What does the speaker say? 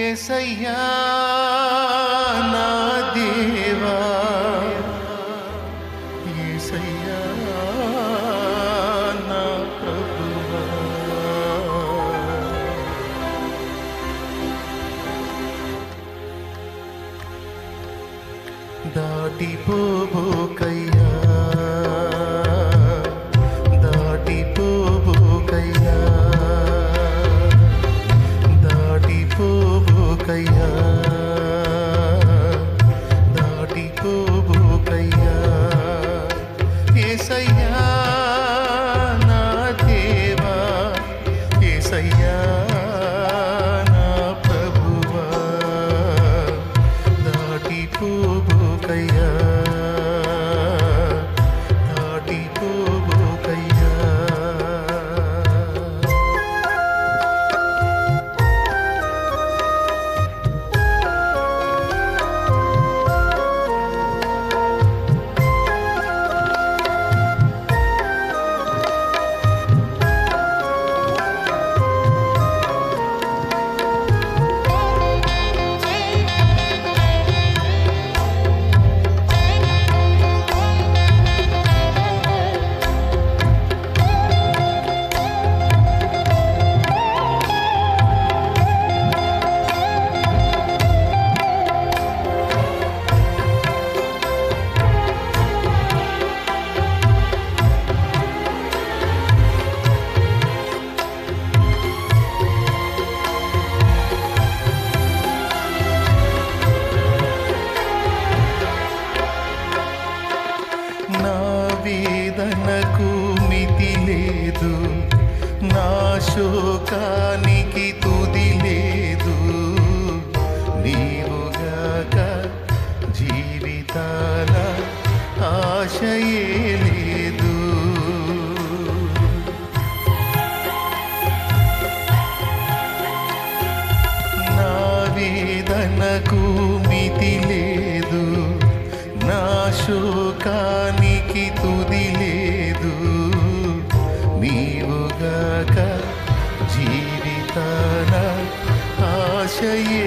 ఏసయ్యా నా దేవా ఏసయ్యా నా ప్రభువా దాటిపోబోకయ్యా మనకు మితి లేదు. నా శోకానికి తుది లేదు. నీవుగాక జీవితాల ఆశయే లేదు. నా వేదనకు మితి లేదు. నా శోకానికి తుది లేదు. జీవితాన ఆశయే